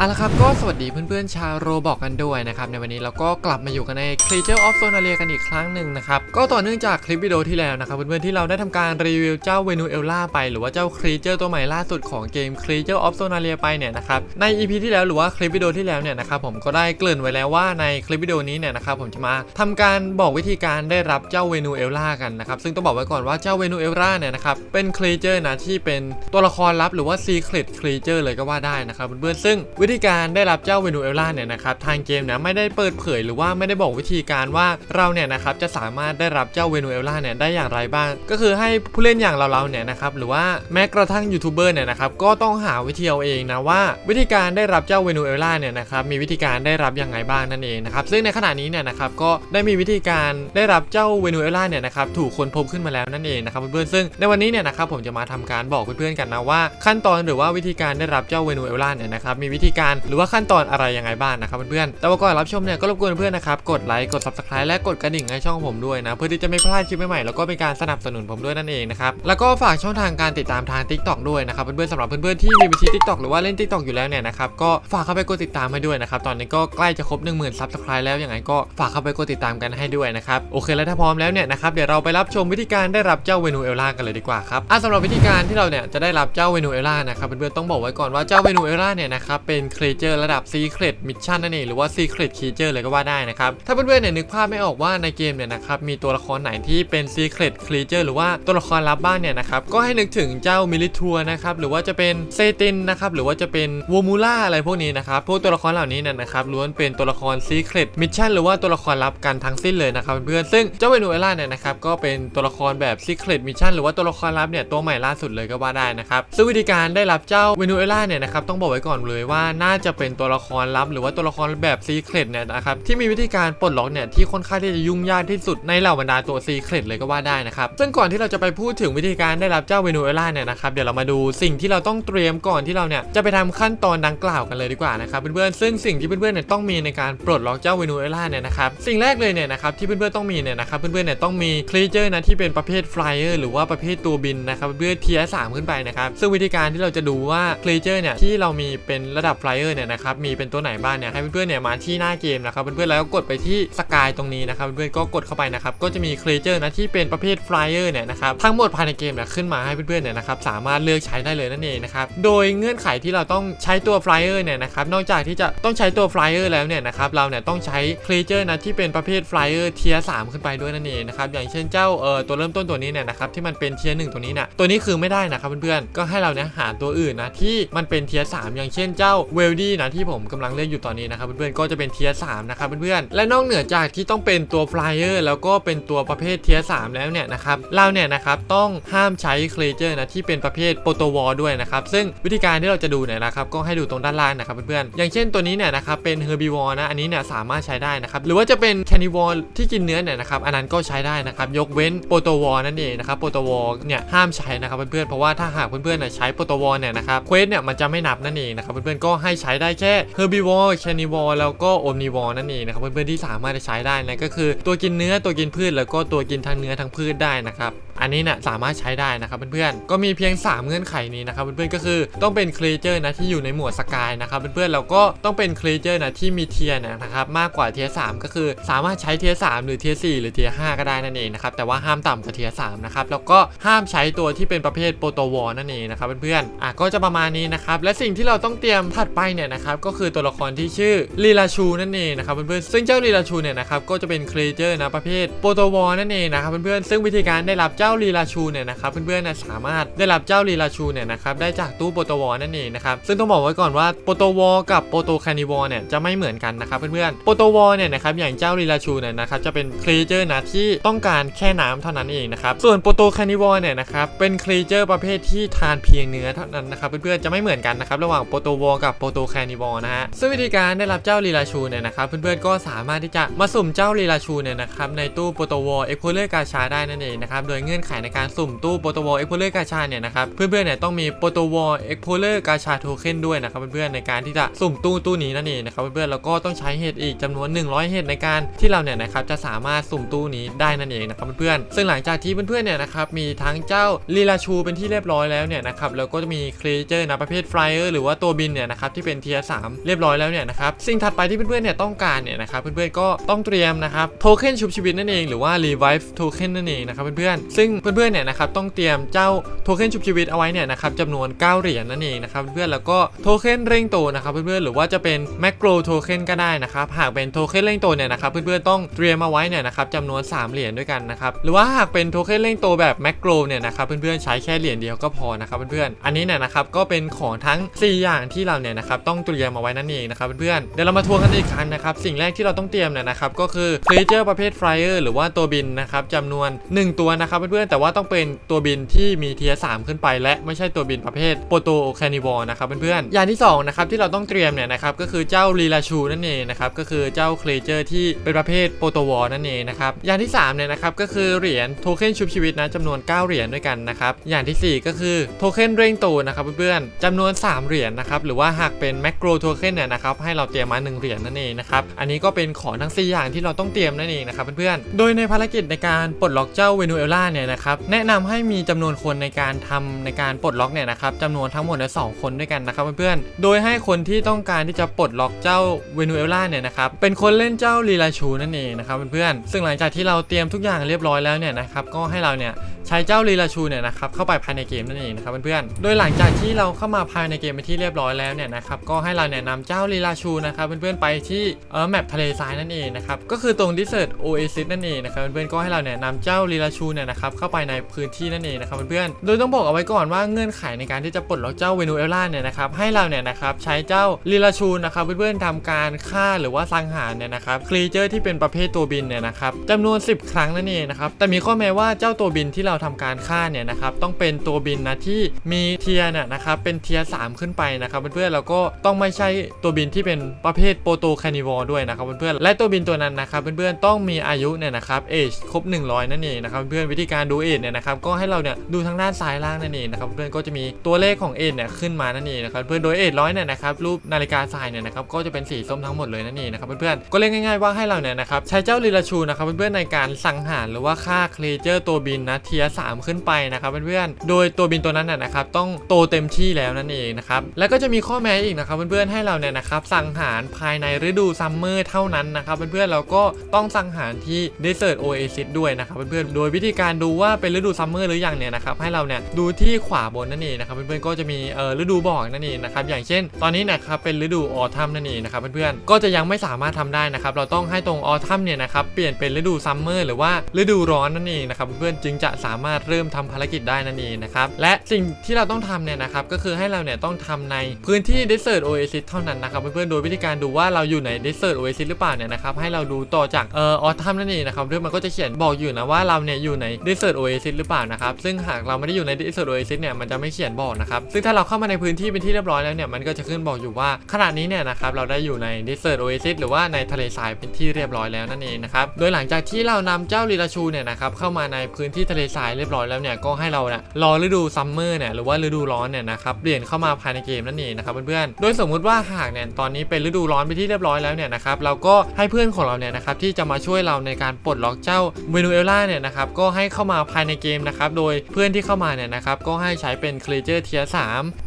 เอาละครับก็สวัสดีเพื่อนๆชาวโรบอกกันด้วยนะครับในวันนี้เราก็กลับมาอยู่กันใน Creature of Sonaria กันอีกครั้งหนึ่งนะครับก็ต่อเนื่องจากคลิปวิดีโอที่แล้วนะครับเพื่อนๆที่เราได้ทำการรีวิวเจ้าเวนูเอลล่าไป หรือว่าเจ้า Creature ตัวใหม่ล่าสุดของเกม Creature of Sonaria ไปเนี่ยนะครับใน EP ที่แล้วหรือว่าคลิปวิดีโอที่แล้วเนี่ยนะครับผมก็ได้เกริ่นไว้แล้วว่าในคลิปวิดีโอนี้เนี่ยนะครับผมจะมาทำการบอกวิธีการได้รับเจ้าเวนูเอลล่ากันนะครับซึ่งต้องบอกไว้ก่อนว่าเจ้าเวนูเอลล่าเนี่ยนะครับเป็น Creature นะที่เป็นตัวละครลับหรือว่า Secret Creature เลยก็ว่าได้นะครับเพื่อนๆซึ่งวิธีการได้รับเจ้าเวนูเอลล่าเนี่ยนะครับทางเกมเนี่ยไม่ได้เปิดเผยหรือว่าไม่ได้บอกวิธีการว่าเราเนี่ยนะครับจะสามารถได้รับเจ้าเวนูเอลล่าเนี่ยได้อย่างไรบ้าง ก็คือให้ผู้เล่นอย่างเราๆเนี่ยนะครับหรือว่าแม้กระทั่งยูทูบเบอร์เนี่ยนะครับก็ต้องหาวิธีเอาเองนะว่า วิธีการได้รับเจ้าเวนูเอลล่าเนี่ยนะครับมีวิธีการได้รับยังไงบ้างนั่นเองนะครับซึ่งในขณะนี้เนี่ยนะครับก็ได้มีวิธีการได้รับเจ้าเวนูเอลล่าเนี่ยนะครับถูกคนพบขึ้นมาแล้วนั่นเองนะครับเพื่อนๆซึ่งในวันนี้เนี่ยนะครับผมจะมาทำการบอกเพื่อนๆกันนะว่า ขั้นตอนหรือว่าวิธีการได้รับเจ้าเวนูเอลล่าเนี่ยนะครับมีวิธีการหรือว่าขั้นตอนอะไรยังไงบ้างนะครับเพื่อนๆแต่ว่าก่อนรับชมเนี่ยก็รบกวนเพื่อนนะครับกดไลค์กด subscribe และกดกระดิ่งให้ช่องผมด้วยนะ เพื่อที่จะไม่พลาดคลิปใหม่ๆแล้วก็เป็นการสนับสนุนผมด้วยนั่นเองนะครับแล้วก็ฝากช่องทางการติดตามทาง TikTok ด้วยนะครับเพื่อนๆสำหรับเพื่อนๆที่มีบัญชี TikTok หรือว่าเล่น TikTok อยู่แล้วเนี่ยนะครับก็ฝากเข้าไปกดติดตามให้ด้วยนะครับตอนนี้ก็ใกล้จะครบ 10,000 subscribe แล้วยังไงก็ฝากเข้าไปกดติดตามกันให้ด้วยนะครับโอเคแล้วถ้าพร้อมแล้วเนี่ยนะครับเดี๋ยวเราไปรับชมวิธีการได้รับเจ้าเวนูเอลล่ากันเลยดีกว่าครับอะสำหรับวิธีการที่เราเนี่ยจะได้รับเจ้าเวนูเอลล่านะครับเพื่อนๆต้องบอกไว้ก่อนว่าเจ้าเวนูเอลล่าเนี่ยนะครับเป็นครีเจอร์ระดับ Secret Mission นั่นเองหรือว่า Secret Creature เลยก็ว่าได้นะครับ ถ้าเพื่อนๆเนี่ยนึกภาพไม่ออกว่าในเกมเนี่ยนะครับมีตัวละครไหนที่เป็น Secret Creature หรือว่าตัวละครลับบ้างเนี่ยนะครับก็ให้นึกถึงเจ้ามิลิทัวนะครับหรือว่าจะเป็นเซตินนะครับหรือว่าจะเป็นวมูล่าอะไรพวกนี้นะครับพวกตัวละครเหล่านี้เนี่ยนะครับล้วนเป็นตัวละคร Secret Mission หรือว่าตัวละครลับกันทั้งสิ้นเลยนะครับเพื่อนๆซึ่งเจ้าเวนูเอล่าเนี่ยนะครับก็เป็นตัวละครแบบ Secret Mission หรือว่าตัวละครลับเนี่ยตัวใหม่ล่าสุดเลยก็ว่าได้นะครับซึ่งวิธีการได้รับเจ้าเวนูเอล่าเนี่ยนะครับต้องบอกไว้ก่อนเลยว่าน่าจะเป็นตัวละครลับ หรือว่าตัวละครแบบ Secret เนี่ยนะครับที่มีวิธีการปลดล็อกเนี่ยที่ค่อนข้างที่จะยุ่งยากที่สุดในเหล่าบรรดาตัว Secret เลยก็ว่าได้นะครับซึ่งก่อนที่เราจะไปพูดถึงวิธีการได้รับเจ้าเวนูเอล่าเนี่ยนะครับเดี๋ยวเรามาดูสิ่งที่เราต้องเตรียมก่อนที่เราเนี่ยจะไปทำขั้นตอนดังกล่าวกันเลยดีกว่านะครับเพื่อนๆซึ่งสิ่งที่เพื่อนๆเนี่ยต้องมีในการปลดล็อกเจ้าเวนูเอล่าเนี่ยนะครับสิ่งแรกเลยเนี่ยนะครับที่เพื่อนๆต้องมีเนี่ยนะครับเพื่อนๆเนี่ยต้องมีครีเจอร์นะที่เป็นประเภท flyer หรือว่าประเภทตัวบินนะครับเพื่อเทียสามขึ้นไปนะครับซึ่งวิธีการที่เราจะดูว่าครีเจอร์เนี่ยที่เรามีเป็นระดับ flyer เนี่ยนะครับมีเป็นตัวไหนบ้างเนี่ยให้เพื่อนๆเนี่ยมาที่หน้าเกมนะครับเพื่อนๆแล้วกดไปที่สกายตรงนี้นะครับเพื่อนๆก็กดเข้าไปนะครับก็จะมีครีเจอร์นะที่เป็นประเภท flyer เนี่ยนะครับทั้งหมดภายในเกมเนี่ยขึ้นมาให้เพื่อนๆเนี่ยนะครับสามารถเลือกใช้ได้เลยนั่นเองนะครับโดยเงื่อนไขที่เราต้องใช้ตัว flyer เนี่ยนะครับนอกจากที่จะต้องใช้ตัว flyer แล้วเนี่ยนะครับเราเนี่ยต้องใช้ครีเจอร์นะที่เป็นประเภท flyer เทียสามขึ้นไปด้วยนั่นเองนะครับอย่างเช่นเจ้าเอ่อตัวเริ่มต้นตัวนี้เนี่ยนะครับที่มันเป็นเทียหนึ่งตัวนี้เนี่ยตัวนี้คือไม่ได้นะครับเพื่อนๆก็ให้เราเนี่ยหาตัวอื่นนะที่มันเป็นเทียสามอย่างเช่นเจ้าเวลดี้นะที่ผมกำลังเลือกอยู่ตอนนี้นะครับเพื่อนๆก็จะเป็นเทียสามนะครับเพื่อนๆและนอกเหนือจากที่ต้องเป็นตัว flyer แล้วก็เป็นตัวประเภทเทียสามแล้วเนี่ยนะครับเราเนี่ยนะครับต้องห้ามใช้เครีเจอร์นะที่เป็นประเภทโปรโตวอลด้วยนะครับซึ่งวิธีการที่เราจะดูเนี่ยนะครับก็ให้ดูตรงด้านล่างนะครับเพื่อนๆอย่างเช่นตัวนี้เนี่ยนะครับเป็นเฮอร์บิวอลนะอันนี้เนี่ยสามารถใช้ได้นะครับหรือว่าจะเป็นแคนิวอลที่กินเนื้อเนี่ยนะครับอันนั้นก็ใช้ได้นะครับยกเว้นโปรโตวอลนั่นเองนะครับโปรโตวอลเนี่ยห้ามใช้นะครับเพื่อนๆเพราะว่าถ้าหากเพื่อนๆใช้โปรโตวอลเนี่ยนะครับเควสเนี่ยมันจะไม่นับนั่นเองนะครับเพื่อนๆก็ให้ใช้ได้แค่เฮอร์บิวอลแคนิวอลแล้วก็โอมนิวอลนั่นเองนะครับเพื่อนๆที่สามารถจะใช้ได้นะก็คือตัวกินเนื้อตัวกินพืช แล้วก็ตัวกินทั้งเนื้อทั้งพืชได้นะครับอันนี้เนี่ยสามารถใช้ได้นะครับเพื่อนๆ ก็มีเพียง 3 เงื่อนไขนี้นะครับเพื่อนๆ ก็คือต้องเป็นครีเจอร์นะที่อยู่ในหมวดสกายนะครับเพื่อนๆ แล้วก็ต้องเป็นครีเจอร์นะที่มีเทียนะครับมากกว่าเทียร์สก็คือสามารถใช้เทียร์สหรือเทียร์สหรือเทียร์หก็ได้นั่นเองนะครับแต่ว่าห้ามต่ำกว่าเทียร์สนะครับแล้วก็ห้ามใช้ตัวที่เป็นประเภทโปรโตวอลนั่นเองนะครับเพื่อนๆ อะก็จะประมาณนี้นะครับและสิ่งที่เราต้องเตรียมถัดไปเนี่ยนะครับก็คือตัวละครที่ชื่อลีลาชูนั่นเองนะครับเพื่อนๆซึ่งเจ้าลีลาชูเนี่ยนะครับก็จะเป็นครีเจอร์นะประเภทโปรโตวอลนั่นเองนะครับเพื่อนๆซึ่งวิธีการได้รับเจ้าลีลาชูเนี่ยนะครับเพื่อนๆสามารถได้รับเจ้าลีลาชูเนี่ยนะครับได้จากตู้โปรโตวอลนั่นเองนะครับซึ่งต้องบอกไว้ก่อนว่าโปรโตวอลกับโปรโตแคนิวอลเนี่ยจะไม่เหมือนกันนะครับเพื่อนๆโปรโตวอลเนี่ยนะครับอย่างเจ้าลีลาชูเนี่ยนะครับจะเป็นครีเจอร์นะที่ต้องการแค่น้ำเท่านั้นเองนะครับส่วนโปรโตแคนิวอลเนี่ยนะครับเป็นครีเจอร์ประเภทที่ทานเพียงเนื้อเท่านั้นนะครับเพื่อนๆจะไม่เหมือนกันนะครับระหว่างโปรโตวอลกับโปรโตแคนิวอนะฮะซึ่งวิธีการได้รับเจ้าลีลาชูเนี่ยนะครับเพื่อนๆก็สามารถที่จะมาสุ่มเจ้าลีลาชูเนี่ยนะครับในตู้โปรโตวอลเอ็กโพเลอร์กาชาได้นั่นเองนะครับโดยเงื่อนไขในการสุ่มตู้โปรโตวอลเอ็กโพเลอร์กาชาเนี่ยนะครับเพื่อนๆเนี่ยต้องมีโปรโตวอลเอ็กโพเลอร์กาชาโทเค็นด้วยนะครับเพื่อนๆในการที่จะสุ่มตู้ตู้นี้นั่นเองนะครับเพื่อนๆแล้วก็ต้องใช้เห็ดอีกจำนวน 100 เห็ดในการที่เราเนี่ยนะครับจะสามารถสุ่มตู้นี้ได้นั่นเองนะครับเพื่อนๆซึ่งหลังจากที่เพื่อนๆเนี่ยนะครับมีทั้งเจ้าลีลาชูเป็นที่เรียบร้อยแล้วเนี่ยนะครับแล้วก็จะมีครีเจอร์นะประเภทไฟเออร์หรือว่าตัวบินเนี่ยนะครับที่เป็นเทียร์สเรียบร้อยแล้วเนี่ยนะครับสิ่งถัดไปที่เพื่อนๆเนี่ยต้องการเนี่ยนะครับเพื่อนๆก็ต้องเตรียมนะครับโทเค็นชุบชีวิตนั่นเองหรือว่า revive token นั่นเองนะครับเพื่อนๆซึ่งเพื่อนๆเนี่ยนะครับต้องเตรียมเจ้าโทเค็นชุบชีวิตเอาไว้เนี่ยนะครับจำนวน 9 เหรียญนั่นเองนะครับเพื่อนๆแล้วก็โทเค็นเร่งโตนะครับเพื่อนๆหรือว่าจะเป็นแมกโ o โทเค็นก็ได้นะครับหากเป็นโทเค็นเร่งโตเนี่ยนะครับเพื่อนๆต้องเตรียมเอาไว้เนี่ยนะครับจำนวน 3 เหรียญด้วยกันนะครับหรือว่าหากเป็นโทเค็นเร่งโตแบบแมกโ o เนี่ยนะครับเพื่อนๆใช้แค่เหรียญเดียวก็พอนะครับเพื่อนๆอันนี้เนี่ยนะครับก็เป็นของทั้ง 4 อย่างที่เราเนี่ยนะครับต้องเตรียมเอาไว้นั่นเองนะครับเพื่อนๆเดี๋ยวเรามาทวนกันอีกครั้งนะครับสิ่งแรกที่เราต้องเตรียมเนี่ยนะครับก็คือครเจอร์ประเภทไฟเออร์หรือว่าตัวบินนะครับจำนวน 1 ตัวนะครับเพื่อนๆแต่ว่าต้องเป็นตัวบินที่มีเทียร์สขึ้นไป และไม่ใช่ตัวบินประเภทโปโตแคนิวอลนะครับเพื่อนๆอย่างที่สองนะครับที่เราต้องเตรียมเนี่ยนะครับก็คือเจ้าลีลาชูนั่นเองนะครับก็คือเจ้าเครเจอร์ที่เป็นประเภทโปโตวอลนั่นเองนะครับอย่างที่สามเนี่ยนะครับก็คือเหรียญโทเค็นชุบชีวิตนะจำนวน 9 เหรียญด้วยกันนะครับอย่างทีสี่4 ก็คือโทเค็นเร่งโตนะครับเพื่อนๆจำนวน 3 เหรียญนะครับหรือว่าหากเป็นแมกโ o โทเค็นเนี่ยนะครับให้เราเตรียมมา1เหรียญนั่นเองนะครับอันนี้ก็เป็นของทั้ง 4 อย่างที่เราต้องเตรียมนั่นเองนะครับเพื่อนๆโดยในภารกิจในการปลดล็อกเจ้าเวเน u เอล่าเนี่ยนะครับแนะนำให้มีจำนวนคนในการทำในการปลดล็อกเนี่ยนะครับจำนวนทั้งหมดเนี่ยสองคนด้วยกันนะครับเพื่อนๆโดยให้คนที่ต้องการที่จะปลดล็อกเจ้าเวเน u เอล่าเนี่ยนะครับเป็นคนเล่นเจ้าลีลาชูนั่นเองนะครับเพื่อนๆซึ่งหลังจากที่เราเตรียมทุกอย่างเรียบร้อยแล้วเนี่ยนะครับก็ให้เราเนี่ยใช้เจ้าลีลาชูเนี่ยนะครับเข้าไปภายในเกมนั่นเองนะครับเพื่อนๆโดยหลังจากที่เราเข้ามาภายในเกมเป็นที่เรียบร้อยแล้วเนี่ยนะครับก็ให้เราเนี่ยนำเจ้าลีลาชูนะครับเพื่อนๆไปที่เออแมปทะเลทรายนั่นเองนะครับก็คือตรงดิสเซอร์ตโอเอซิสนั่นเองนะครับเพื่อนๆก็ให้เราเนี่ยนำเจ้าลีลาชูเนี่ยนะครับเข้าไปในพื้นที่นั่นเองนะครับเพื่อนๆโดยต้องบอกเอาไว้ก่อนว่าเงื่อนไขในการที่จะปลดล็อกเจ้าเวนูเอล่าเนี่ยนะครับให้เราเนี่ยนะครับใช้เจ้าลีลาชูนะครับเพื่อนๆทำการฆ่าหรือว่าสังหารเนี่ยนะครับครีเจอร์ที่เป็นประเภทตัวบินเนี่ยนะครับจำนวน 10 ครั้งนั่นเองนะครับแต่มีข้อแม้ว่าเจ้าตัวบินที่เราทำการฆ่าเนี่ยนะครับต้องเป็นตัวบินนะที่มีเทียร์เนี่ยนะครับเป็นเทียร์สามขึ้นไปนะครับเพื่อนๆแล้วก็ต้องไม่ใช่ตัวบินที่เป็นประเภทโปรโตแคนิวอลด้วยนะครับเพื่อนๆและตัวบินตัวนั้นนะครับเพื่อนๆต้องมีอายุเนี่ยนะครับเอจครบ 100 นั่นเองนะครับเพื่อนวิธีการดูเอจเนี่ยนะครับก็ให้เราเนี่ยดูทางด้านซ้ายล่างนั่นเองนะครับเพื่อนก็จะมีตัวเลขของเอจเนี่ยขึ้นมานั่นเองนะครับเพื่อนโดยเอจร้อยเนี่ยนะครับรูปนาฬิกาทรายเนี่ยนะครับก็จะเป็นสีส้มทั้งหมดเลยนั่นเองนะครับเพื่อนๆก็เรียกง่ายๆว่าให้เราเนี่ยนะครับใช้เจ้าลีลาชูนะครับเพื่อนๆในการสังหารหรือว่าฆ่าเคลเจอร์ตัวบินนะเทียสามขึ้นไปนะครับเพื่อนๆโดยตัวบินตัวนั้นน่ะนะครับต้องโตเต็มที่แล้วนั่นเองนะครับแล้วก็จะมีข้อแม้อีกนะครับเพื่อนๆให้เราเนี่ยนะครับสังหารภายในฤดูซัมเมอร์เท่านั้นนะครับเพื่อนๆเราก็ต้องสังหารที่ Desert Oasis ด้วยนะครับเพื่อนๆโดยวิธีการดูว่าเป็นฤดูซัมเมอร์หรือยังเนี่ยนะครับให้เราเนี่ยดูที่ขวาบนนั่นเองนะครับเพื่อนๆก็จะมีเอ่อฤดูบอกนั่นเองนะครับอย่างเช่น ตอนนี้นะครับเป็นฤดูออทัมนั่นเองนะครับเพื่อนๆก็จะยังไม่สามารถทำได้นะครับเราต้องให้ตรงออทัมเนี่ยนะครับเปลี่ยนเป็นฤดูซัมเมอร์หรือว่าฤดูร้อนนั่นเองนะครับเพื่อนๆจึงจะสามารถเริ่มทำภารกิจได้นั่นเองนะครับและสิ่งที่เราต้องทำเนี่ยนะครับก็คือให้เราเนี่ยต้องทำในพื้นที่ที่ Desert Oasis เท่านั้นนะครับเพื่อนๆโดยวิธีการดูว่าเราอยู่ใน Desert Oasis หรือเปล่าเนี่ยนะครับให้เราดูต่อจากเอ่อออทัมนั่นเองนะครับเรื่องมันก็จะเขียนบอกอยู่นะว่าเราเนี่ยอยู่ใน Desert Oasis หรือเปล่านะครับซึ่งหากเราไม่ได้อยู่ใน Desert Oasis เนี่ยมันจะไม่เขียนบอกนะครับซึ่งถ้าเราเข้ามาในพื้นที่เป็นที่เรียบร้อยแล้วเนี่ยมันก็จะขึ้นบอกอยู่ว่าขณะนี้เนี่ยนะครับเราได้อยู่ใน Desert Oasis หรือว่าในทะเลทรายเป็นที่เรียบร้อยแล้วนั่นเองนะครับโดยหลังจากที่เรานำเจ้าลีลาชูเนี่ยนะครับเข้ามาในพื้นที่ทะเลทรายเรียบร้อยแล้วเนี่ยก็ให้เราเนี่ยรอฤดูซัมเมอร์เนี่ยหรือว่าฤดูร้อนเนี่ยนะครับเปลี่ยนเข้ามาภายในเกมนั่นเองนะครับเพื่อนๆ โดยสมมุติว่าหากเนี่ยตอนนี้เป็นฤดูร้อนไปที่เรียบร้อยแล้วเนี่ยนะครับเราก็ให้เพื่อนของเราเนี่ยนะครับที่จะมาช่วยเราในการปลดล็อกเจ้าเวนูเอล่าเนี่ยนะครับก็ให้เข้ามาภายในเกมนะครับโดยเพื่อนที่เข้ามาเนี่ยนะครับก็ให้ใช้เป็นครีเจอร์เทียร์ส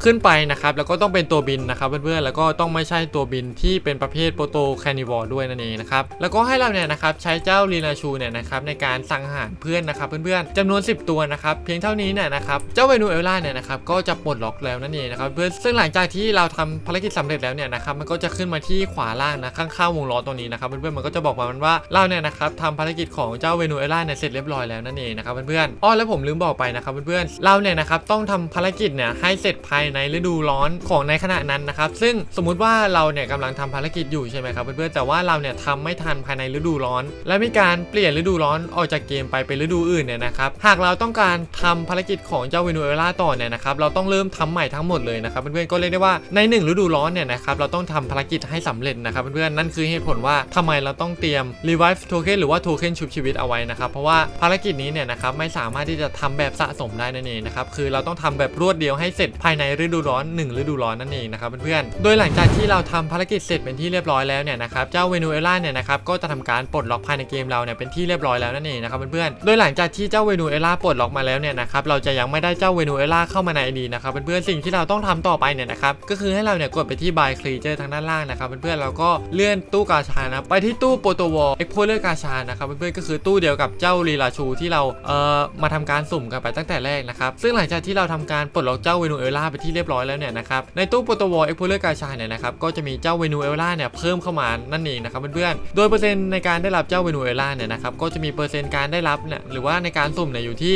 ขึ้นไปนะครับแล้วก็ต้องเป็นตัวบินนะครับเพื่อนๆแล้วก็ต้องไม่ใช่ตัวบินที่เป็นประเภทโปรโตแคนิวอร์ด้วยนั่นเองนะครับแล้วก็ให้เราเนี่ยนะครับใช้เจ้าลีนาชูเนี่ยนะครับในการสังหารเพื่อนนะครับเพื่อนๆจำนวน 10 ตัวนะครับเพียงเท่านี้เนี่ยนะครับเจ้าเวนูเอล่าเนี่ยนะครับก็จะปลดล็อกแล้วนั่นเองนะครับเพื่อนซึ่งหลังจากที่เราทำภารกิจสำเร็จแล้วเนี่ยนะครับมันก็จะขึ้นมาที่ขวาล่างนะข้างๆวงล้อตรงนี้นะครับเพื่อนๆมันก็จะบอกมามันว่าเราเนี่ยนะครับทำภารกิจของเจ้าเวนูเอล่าเนี่ยเสร็จเรียบร้อยแล้วนั่นเองนะครับเพื่อนๆอ้อแล้วผมลืมบอกไปนะครับเพื่อนๆเราเนี่ยนะครับต้องทำภารกิจเนี่ยให้เสร็จภายในฤดูร้อนของในขณะนั้นนะครับซึ่งสมมุติว่าเราเนี่ยกำลังทำภารกิจอยู่ใช่ไหมครับเพื่อนๆแต่ว่าเราเนี่ยทำไม่ทันภายในฤดูร้อน และมีการเปลี่ยนฤดูร้อนออกจากเกมไปเป็นฤดูอื่นเนี่ยนะครับหากเราต้องการทำภารกิจของเจ้าเวนูเอล่าต่อเนี่ยนะครับเราต้องเริ่มทำใหม่ทั้งหมดเลยนะครับเพื่อนๆก็เรียกได้ว่าในหนึ่งฤดูร้อนเนี่ยนะครับเราต้องทำภารกิจให้สำเร็จนะครับเพื่อนๆนั่นคือเหตุผลว่าทำไมเราต้องเตรียม revive token หรือว่า token ชุบชีวิตเอาไว้นะครับเพราะว่าภารกิจนี้เนี่ยนะครับไม่สามารถที่จะทำแบบสะสมได้นั่นเองนะครับคือเราต้องทำแบบรวดเดียวให้เสร็จภายในฤดูร้อนหนึ่งฤดูร้อนนั่นเองนะครับเพื่อนๆโดยหลังจากที่เราทำภารกิจเสร็จเป็นที่เรียบร้อยแล้วเนี่ยนะครับเจ้าเวนูเอล่าเนี่ยนะครับก็จะทำการปลดล็อกภายในเกมเราเนี่ยเป็นที่เรียบร้อยแล้วนั่นเองนะครับเพื่อนๆโดยหลังจากที่เจ้าเวนูเอล่าปลดล็อกมาแล้วเนี่ยนะครับเราจะยังไม่ได้เจ้าเวนูเอล่าเข้ามาใน ID นะครับเพื่อนๆสิ่งที่เราต้องทำต่อไปเนี่ยนะครับก็คือให้เราเนี่ยกดไปที่ buy creature ทางด้านล่างนะครับเพื่อนๆเราก็เลื่อนตู้กาชานะไปที่ตู้โปรโตวอลเอ็กโพเลอร์กาชานะครับเพื่อนๆก็คือตู้เดียวกับเจ้าลีลาชูที่เราเอ่อมาทำการสุ่มกันไปตั้งแต่แรกนะครับซึ่งหลังจากที่เราทำการปลดล็อกเจ้าเวนูเอล่าไปที่เรียบร้อยแล้วเนี่ยนะครับในตู้โปรโตวอลเอ็กโพเลอร์กาชาเนี่ยนะครับก็จะมีเจ้าเวนูเอล่าเนี่ยเพิ่มเข้ามานั่นเองนะครับเพื่อนๆโดยเปอร์เซ็นต์ในการได้รับเจ้าเวนูเอล่าเนี่ยนะครับก็จะมีเปอร์เซ็นต์การได้รับเนี่ยหรือว่าในการสุ่มเนี่ยอยู่ที่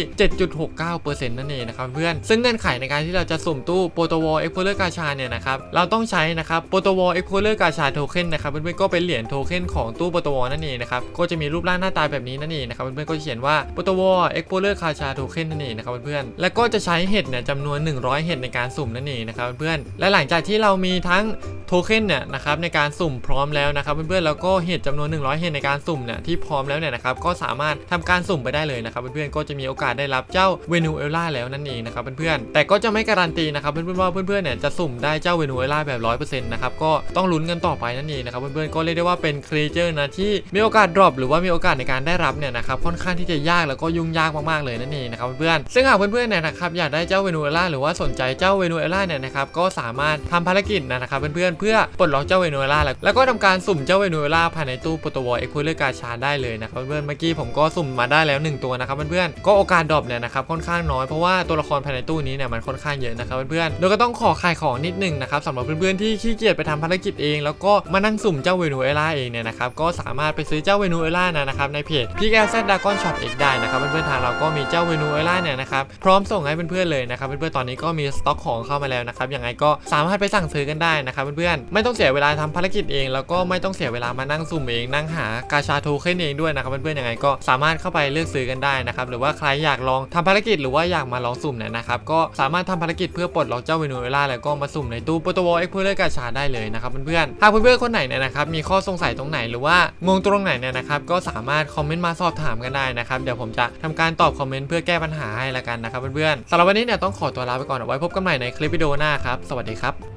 7.69%นั่นเองนะครับเพื่อนซึ่งเงื่อนไขในการที่เราจะสุ่มตู้โปรโตวอลเอ็กโพเลอร์กาชาเนี่ยนะครับเราต้องใช้นะครับโปรโตวอลเอ็กโพเลอร์กาชาโทเค็นนะครับเพื่อนๆก็เป็นเหรียญโทเค็นของตู้โปรโตวอลนั่นเองนะครับก็จะมีรูปร่างหน้าตาแบบนี้นั่นเองนะครับเพื่อนๆก็จะเขียนว่าโปรโตวอลเอ็กโพเลอร์กาชาโทเค็นนั่นเองนะครับเพื่อนๆและก็จะใช้เห็ดเนี่ยจำนวน 100 เห็ดในการสุ่มนั่นเองนะครับเพื่อนๆและหลังจากที่เรามีทั้งโทเค็นเนี่ยนะครับในการสุ่มพร้อมแล้วนะครับเพื่อนๆแล้วก็เห็ดจำนวน 100 เห็ดในการสุ่มเนี่ยที่พร้อมแล้วเนี่ยนะครับก็สามารถทำการสุ่มไปได้เลยนะครับเพื่อนๆก็จะมีโอกาสได้รับเจ้าเวนูเอล่าแล้วนั่นเองนะครับเพื่อนๆแต่ก็จะไม่การันตีนะครับเพื่อนๆว่าเพื่อนๆเนี่ยจะสุ่มได้เจ้าเวนูเอล่าแบบร้อยเปอร์เซ็นต์นะครับก็ต้องลุ้นกันต่อไปนั่นเองนะครับเพื่อนๆก็เรียกได้ว่าเป็นครีเจอร์นะที่มีโอกาสดรอปหรือว่ามีโอกาสในการได้รับเนี่ยนะครับค่อนข้างที่จะยากแล้วก็ยุ่งยากมากๆเลยนั่นเองนะครับเพื่อนๆซึ่งหากเพื่อนๆเนี่ยนะครับอยากได้เจ้าเวนูเอล่าหรือว่าสนใจเจ้าเวนูเอล่าเนี่ยนะครับก็สามารถทำภารกิจนะครับเพื่อนๆเพื่อปลดล็อกเจ้าเวนูเอล่าแล้วก็ทำการสุ่มเจ้าเวนูเอล่าภายในตู้โปรโตวอลเอ็กคูเลอร์กาชาได้เลยนะครับเพื่อนๆเมื่อกี้ผมก็สุ่มมาได้แล้วหนึ่งตัวนะครับเพื่อนๆก็โอกาสดรอปเนี่ยนะครับค่อนข้างน้อยเพราะว่าตัวละครภายในตู้นี้เนี่ยมันค่อนข้างเยอะนะครับเพื่อนๆโดยก็ต้องขอขายของนิดนึงนะครับสำหรับเพื่อนๆที่ขี้เกียจไปทำภารกิจเอง แล้วก็มานั่งสุ่มเจ้าเวนูเอล่าเองเนี่ยนะครับก็สามารถไปซื้อเจ้าเวนูเอล่านะครับในเพจพี่แกแซดดากอนช็อปเอกได้นะครับเพื่อนๆทางเราก็มีเจ้าเวนูเอล่าเนี่ยนะครับพร้อมส่งให้เพื่อนๆเลยนะครับเพื่อนๆตอนนี้ก็มีสต็อกของเข้ามาแล้วนะครับยังไงก็สามารถไปสั่งซื้อกันได้นะครับเพื่อนๆไม่ต้องเสียเวลาทำภารกิจเอง แล้วก็ไม่ต้องเสียเวลามานั่งสุ่มเองนั่งหากาชาโทเค็นเองด้วยนะครับเพื่อนๆยังไงก็สามารถเข้าไปเลือกซื้อกันได้นะครับหรือว่าใครอยากลองทำภารกิจหรือว่าอยากมาลองสุ่มเนี่ยนะครับก็สามารถทำภารกิจเพื่อปลดล็อกเจ้าเวนูเอล่าแล้วก็มาสุ่มในตู้โปรโตวอลเอ็กเพลเลอร์กาชาได้เลยนะครับเพื่อนๆหากเพื่อนๆคนไหนเนี่ยนะครับมีข้อสงสัยตรงไหนหรือว่างงตรงไหนเนี่ยนะครับก็สามารถคอมเมนต์มาสอบถามกันได้นะครับเดี๋ยวผมจะทำการตอบคอมเมนต์เพื่อแก้ปัญหาให้ละกันนะครับเพื่อนๆสำหรับวันนี้เนี่ยต้องขอตัวลาไปก่อนเอาไว้พบกันใหม่ในคลิปวิดีโอหน้าครับสวัสดีครับ